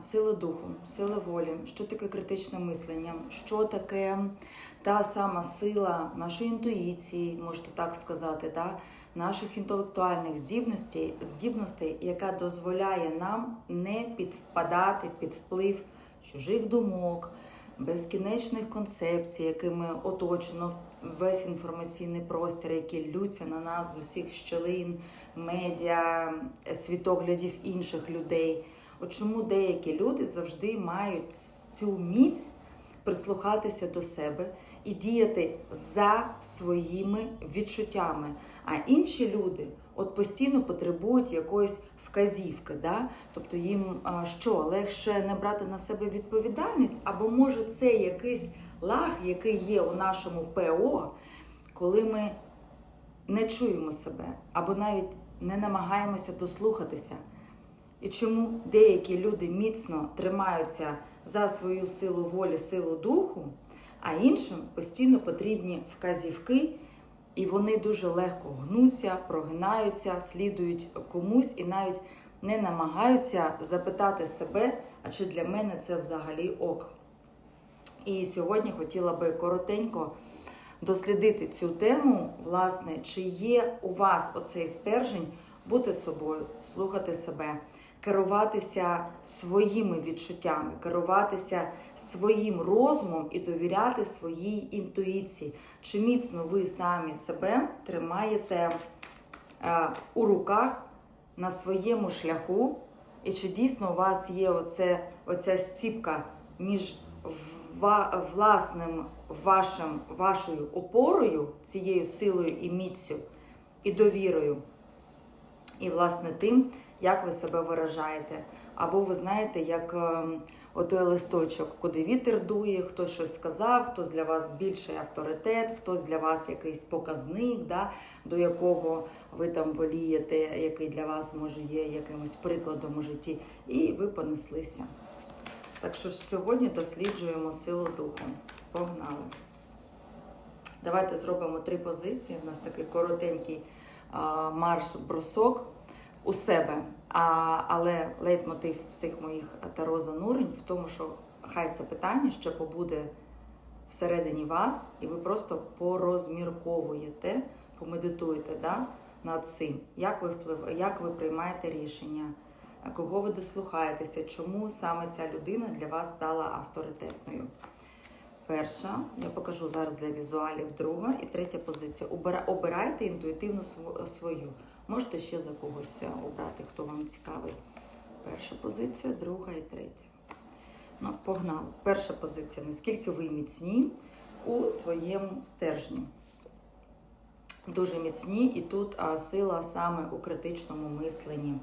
сила духу, сила волі, що таке критичне мислення, що таке та сама сила нашої інтуїції, можете так сказати, да? наших інтелектуальних здібностей, здібностей, яка дозволяє нам не підпадати під вплив чужих думок, безкінечних концепцій, якими оточено весь інформаційний простір, які лються на нас з усіх щелин, медіа, світоглядів інших людей. От чому деякі люди завжди мають цю міць прислухатися до себе і діяти за своїми відчуттями. А інші люди от постійно потребують якоїсь вказівки. Да? Тобто їм що легше не брати на себе відповідальність, або може це якийсь лаг, який є у нашому ПО, коли ми не чуємо себе, або навіть не намагаємося дослухатися. І чому деякі люди міцно тримаються за свою силу волі, силу духу, а іншим постійно потрібні вказівки, і вони дуже легко гнуться, прогинаються, слідують комусь і навіть не намагаються запитати себе, а чи для мене це взагалі ок. І сьогодні хотіла би коротенько дослідити цю тему, власне, чи є у вас оцей стержень бути собою, слухати себе, керуватися своїми відчуттями, керуватися своїм розумом і довіряти своїй інтуїції. Чи міцно ви самі себе тримаєте е, у руках на своєму шляху, і чи дійсно у вас є оце, оця стіпка між власним вашим, вашою опорою, цією силою і міцю, і довірою, і власне тим, як ви себе виражаєте. Або ви знаєте, як е, отой листочок, куди вітер дує, хтось щось сказав, хтось для вас більший авторитет, хтось для вас якийсь показник, да, до якого ви там волієте, який для вас може є якимось прикладом у житті, і ви понеслися. Так що ж сьогодні досліджуємо силу духу. Погнали. Давайте зробимо три позиції. У нас такий коротенький марш-бросок у себе. А, але лейтмотив всіх моїх таро занурень в тому, що хай це питання ще побуде всередині вас, і ви просто порозмірковуєте, помедитуєте да, над цим, як ви вплив... як ви приймаєте рішення, кого ви дослухаєтеся, чому саме ця людина для вас стала авторитетною. Перша, я покажу зараз для візуалів, друга і третя позиція. Обирайте інтуїтивно свою. Можете ще за когось обрати, хто вам цікавий. Перша позиція, друга і третя. Ну, погнали. Перша позиція. Наскільки ви міцні у своєму стержні? Дуже міцні, і тут а, сила саме у критичному мисленні.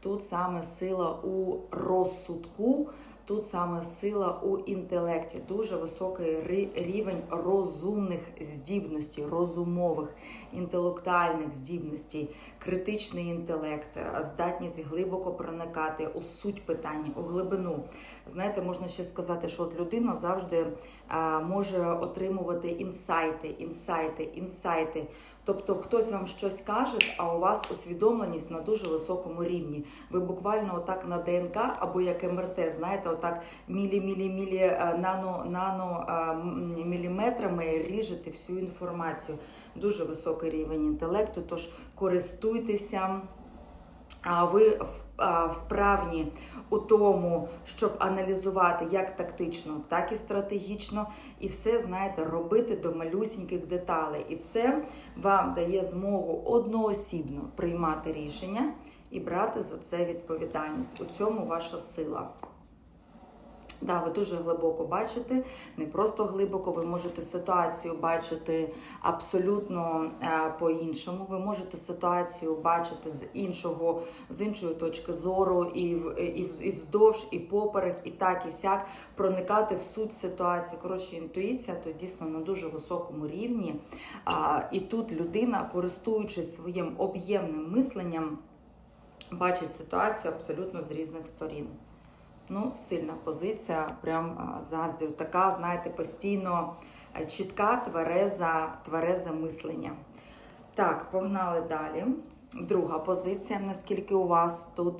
Тут саме сила у розсудку, тут саме сила у інтелекті. Дуже високий рівень розумних здібностей, розумових, інтелектуальних здібностей, критичний інтелект, здатність глибоко проникати у суть питання, у глибину. Знаєте, можна ще сказати, що от людина завжди а, може отримувати інсайти, інсайти, інсайти. Тобто хтось вам щось каже, а у вас усвідомленість на дуже високому рівні. Ви буквально отак на ДНК або як МРТ, знаєте, отак мілі-мілі-мілі е, нано, нано е, міліметрами ріжете всю інформацію. Дуже високий рівень інтелекту, тож користуйтеся. А ви вправні у тому, щоб аналізувати як тактично, так і стратегічно, і все знаєте, робити до малюсіньких деталей. І це вам дає змогу одноосібно приймати рішення і брати за це відповідальність. У цьому ваша сила. Да, ви дуже глибоко бачите, не просто глибоко, ви можете ситуацію бачити абсолютно е, по-іншому. Ви можете ситуацію бачити з іншого, з іншої точки зору, і, в, і, вздовж, і поперек, і так, і сяк, проникати в суть ситуації. Коротше, інтуїція то дійсно на дуже високому рівні. А, і тут людина, користуючись своїм об'ємним мисленням, бачить ситуацію абсолютно з різних сторін. Ну, сильна позиція, прям заздрю. Така, знаєте, постійно е, чітка, твереза, тверезе мислення. Так, погнали далі. Друга позиція, наскільки у вас тут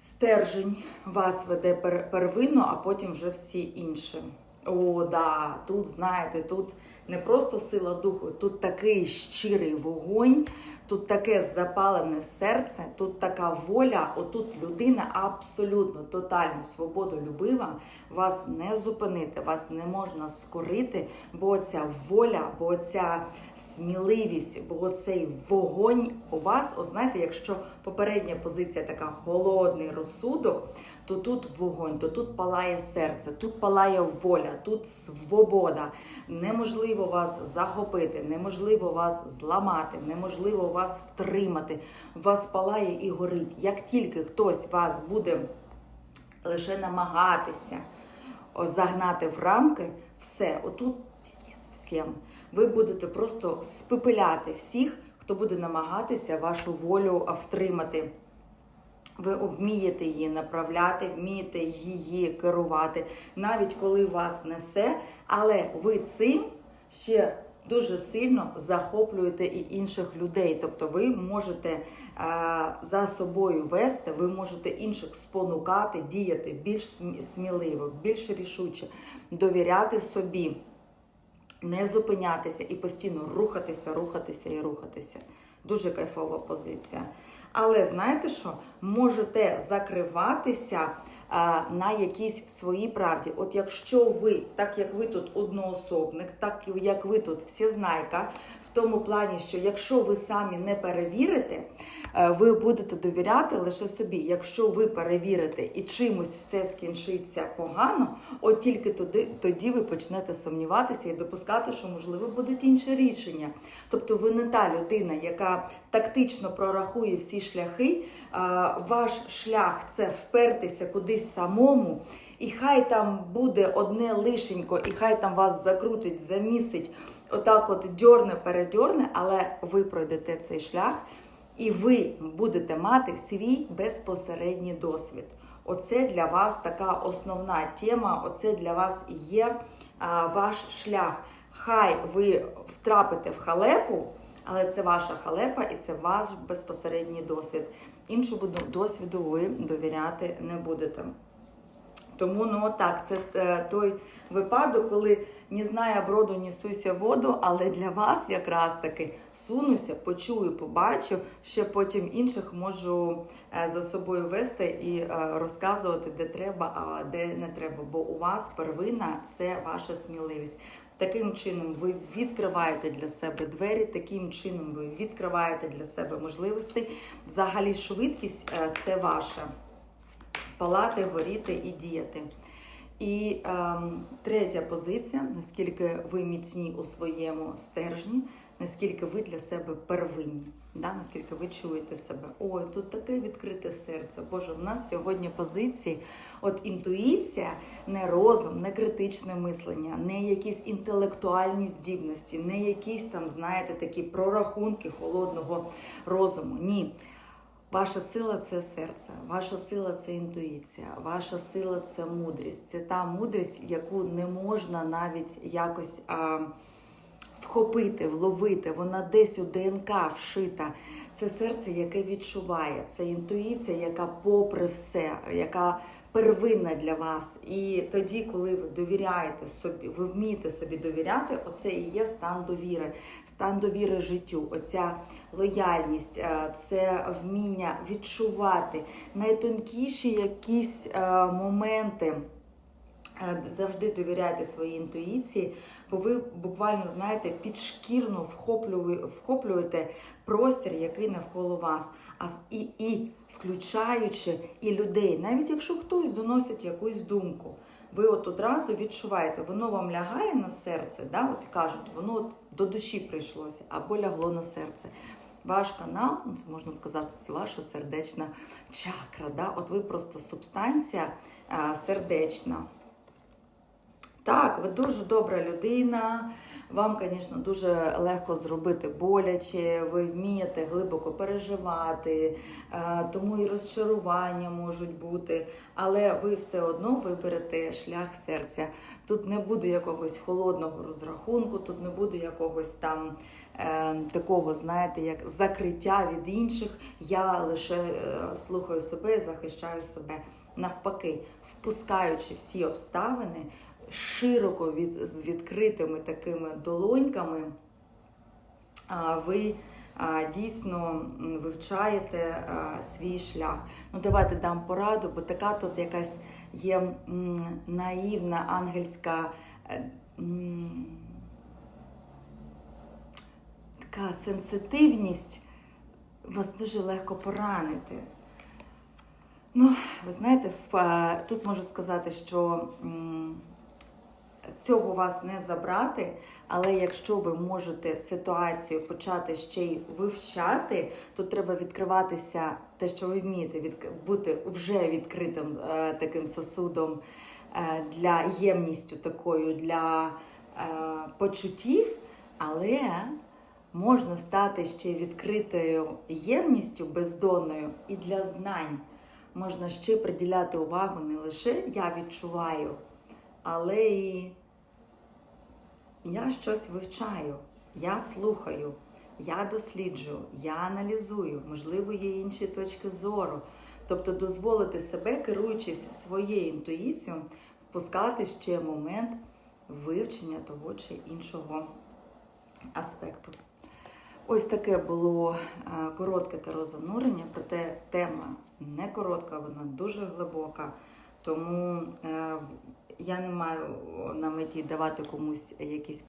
стержень вас веде первинно, а потім вже всі інші. О, да, тут, знаєте, тут не просто сила духу, тут такий щирий вогонь, тут таке запалене серце, тут така воля. Отут людина абсолютно тотально свободолюбива. Вас не зупинити, вас не можна скорити, бо ця воля, бо ця сміливість, бо цей вогонь у вас, от знаєте, якщо попередня позиція така холодний розсудок, то тут вогонь, то тут палає серце, тут палає воля, тут свобода. Неможливо вас захопити, неможливо вас зламати, неможливо вас втримати. Вас палає і горить. Як тільки хтось вас буде лише намагатися загнати в рамки, все, отут всім. Ви будете просто спепеляти всіх, хто буде намагатися вашу волю втримати. Ви вмієте її направляти, вмієте її керувати, навіть коли вас несе, але ви цим ще дуже сильно захоплюєте і інших людей. Тобто ви можете е, за собою вести, ви можете інших спонукати, діяти більш сміливо, більш рішуче, довіряти собі не зупинятися і постійно рухатися, рухатися і рухатися. Дуже кайфова позиція. Але знаєте що? Можете закриватися а, на якійсь своїй правді. От якщо ви, так як ви тут одноособник, так як ви тут всезнайка, тому плані, що якщо ви самі не перевірите, е, ви будете довіряти лише собі. Якщо ви перевірите і чимось все скінчиться погано, от тільки тоді, тоді ви почнете сумніватися і допускати, що можливо будуть інші рішення. Тобто ви не та людина, яка тактично прорахує всі шляхи. Ваш шлях це впертися кудись самому. І хай там буде одне лишенько, і хай там вас закрутить, замісить, отак от дьорне, передьорне, але ви пройдете цей шлях, і ви будете мати свій безпосередній досвід. Оце для вас така основна тема. Оце для вас і є а, ваш шлях. Хай ви втрапите в халепу, але це ваша халепа і це ваш безпосередній досвід. Іншому досвіду ви довіряти не будете. Тому ну так, це е, той випадок, коли не знаю броду, ні суйся воду, але для вас якраз таки сунуся, почую, побачу, ще потім інших можу е, за собою вести і е, розказувати, де треба, а де не треба. Бо у вас первина це ваша сміливість. Таким чином ви відкриваєте для себе двері, таким чином ви відкриваєте для себе можливості. Взагалі, швидкість це ваша палати, горіти і діяти. І ем, третя позиція: наскільки ви міцні у своєму стержні, наскільки ви для себе первинні, да? наскільки ви чуєте себе. Ой, тут таке відкрите серце. Боже, в нас сьогодні позиції. От інтуїція, не розум, не критичне мислення, не якісь інтелектуальні здібності, не якісь там, знаєте, такі прорахунки холодного розуму. Ні. Ваша сила це серце, ваша сила це інтуїція, ваша сила це мудрість. Це та мудрість, яку не можна навіть якось а, вхопити, вловити. Вона десь у ДНК вшита. Це серце, яке відчуває, це інтуїція, яка, попри все, яка первинна для вас. І тоді, коли ви довіряєте собі, ви вмієте собі довіряти, оце і є стан довіри, стан довіри життю. Оця лояльність, е, це вміння відчувати найтонкіші якісь е, моменти. Е, Завжди довіряйте своїй інтуїції, бо ви буквально знаєте підшкірно вхоплюєте простір, який навколо вас, а і, і включаючи і людей, навіть якщо хтось доносить якусь думку, ви от одразу відчуваєте, воно вам лягає на серце, да? от кажуть, воно от до душі прийшлося або лягло на серце. Ваш канал, ну, це можна сказати, це ваша сердечна чакра. Да? От ви просто субстанція сердечна. Так, ви дуже добра людина. Вам, звісно, дуже легко зробити боляче, ви вмієте глибоко переживати, е, тому і розчарування можуть бути, але ви все одно виберете шлях серця. Тут не буде якогось холодного розрахунку, тут не буде якогось там е, такого, знаєте, як закриття від інших. Я лише е, слухаю себе і захищаю себе. Навпаки, впускаючи всі обставини широко від, з відкритими такими долоньками, ви дійсно вивчаєте свій шлях. Ну, давайте дам пораду, бо така тут якась є наївна ангельська. е, Така сенситивність вас дуже легко поранити. Ну, ви знаєте, е, тут можу сказати, що цього вас не забрати, але якщо ви можете ситуацію почати ще й вивчати, то треба відкриватися те, що ви вмієте, бути вже відкритим е, таким сосудом е, для ємністю такою для е, почуттів, але можна стати ще відкритою ємністю бездонною і для знань. Можна ще приділяти увагу не лише я відчуваю, але і я щось вивчаю, я слухаю, я досліджую, я аналізую, можливо, є інші точки зору. Тобто дозволити себе, керуючись своєю інтуїцією, впускати ще момент вивчення того чи іншого аспекту. Ось таке було е, коротке терозанурення, проте тема не коротка, вона дуже глибока. Тому е, я не маю на меті давати комусь якісь